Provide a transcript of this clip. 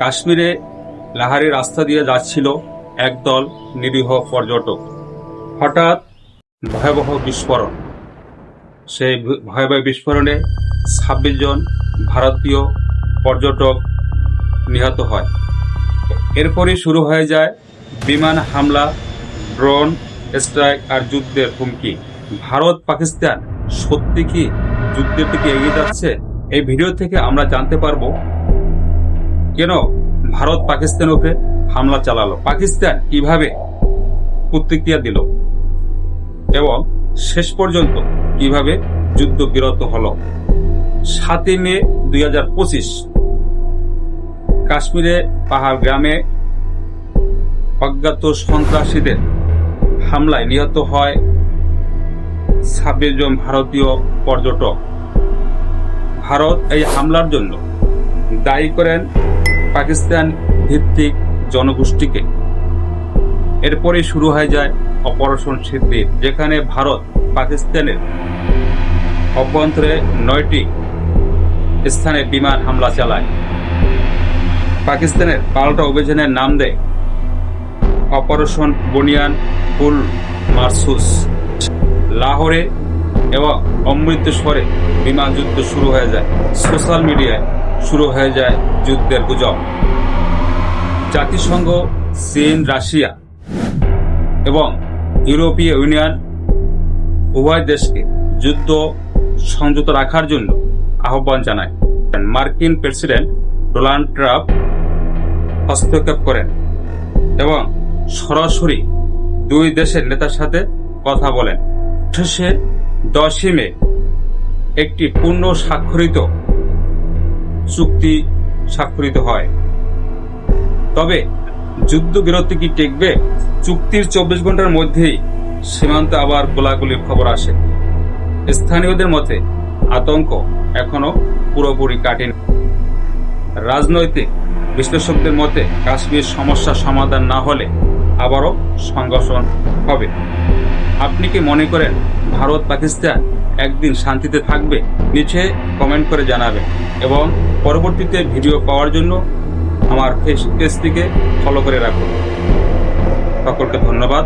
কাশ্মীরে লাহারি রাস্তা দিয়ে যাচ্ছিল একদল নিরীহ পর্যটক। হঠাৎ ভয়াবহ বিস্ফোরণ। সেই ভয়াবহ বিস্ফোরণে ছাব্বিশ জন ভারতীয় পর্যটক নিহত হয়। এরপরই শুরু হয়ে যায় বিমান হামলা, ড্রোন স্ট্রাইক আর যুদ্ধের হুমকি। ভারত, পাকিস্তান সত্যি কি যুদ্ধের দিকে এগিয়ে যাচ্ছে? এই ভিডিও থেকে আমরা জানতে পারব কেন? ভারত পাকিস্তানের উপরে হামলা চালালো। পাকিস্তান কীভাবে প্রতিক্রিয়া দিল? এবং শেষ পর্যন্ত কীভাবে যুদ্ধ বিরত হলো? সাতই মে দুই হাজার পঁচিশ, কাশ্মীরে পাহাড় গ্রামে অজ্ঞাত সন্ত্রাসীদের হামলায় নিহত হয় ছাব্বিশ জন ভারতীয় পর্যটক। ভারত এই হামলার জন্য দায়ী করেন পাকিস্তান ভিত্তিক জনগোষ্ঠীকে। এরপরে শুরু হয়ে যায় অপারেশন সিদ্দির যেখানে ভারত পাকিস্তানের অভ্যন্তরে নয়টি স্থানে বিমান হামলা চালায়। পাকিস্তানের পাল্টা অভিযানের নাম দেয় অপারেশন বনিয়ান ফুল মারসুস লাহোরে এবং অমৃতসরে বিমান যুদ্ধ শুরু হয়ে যায়। সোশ্যাল মিডিয়ায় শুরু হয়ে যায় যুদ্ধের গুজব। জাতিসংঘ, চীন, রাশিয়া এবং ইউরোপীয় ইউনিয়ন উভয় দেশকে যুদ্ধ সংযত রাখার জন্য আহ্বান জানায়। মার্কিন প্রেসিডেন্ট ডোনাল্ড ট্রাম্প হস্তক্ষেপ করেন এবং সরাসরি দুই দেশের নেতার সাথে কথা বলেন। শেষে দশই মে একটি পূর্ণ স্বাক্ষরিত চুক্তি স্বাক্ষরিত হয়। তবে যুদ্ধবিরতি কি টেকবে? চুক্তির চব্বিশ ঘণ্টার মধ্যেই সীমান্তে আবার গোলাগুলির খবর আসে। স্থানীয়দের মতে, আতঙ্ক এখনও পুরোপুরি কাটেনি। রাজনৈতিক বিশ্লেষকদের মতে, কাশ্মীর সমস্যা সমাধান না হলে আবারও সংঘর্ষণ হবে। আপনি কি মনে করেন ভারত পাকিস্তান একদিন শান্তিতে থাকবে, নিচে কমেন্ট করে জানাবে এবং পরবর্তীতে ভিডিও পাওয়ার জন্য আমার ফেস পেজটিকে ফলো করে রাখুন। সকলকে ধন্যবাদ।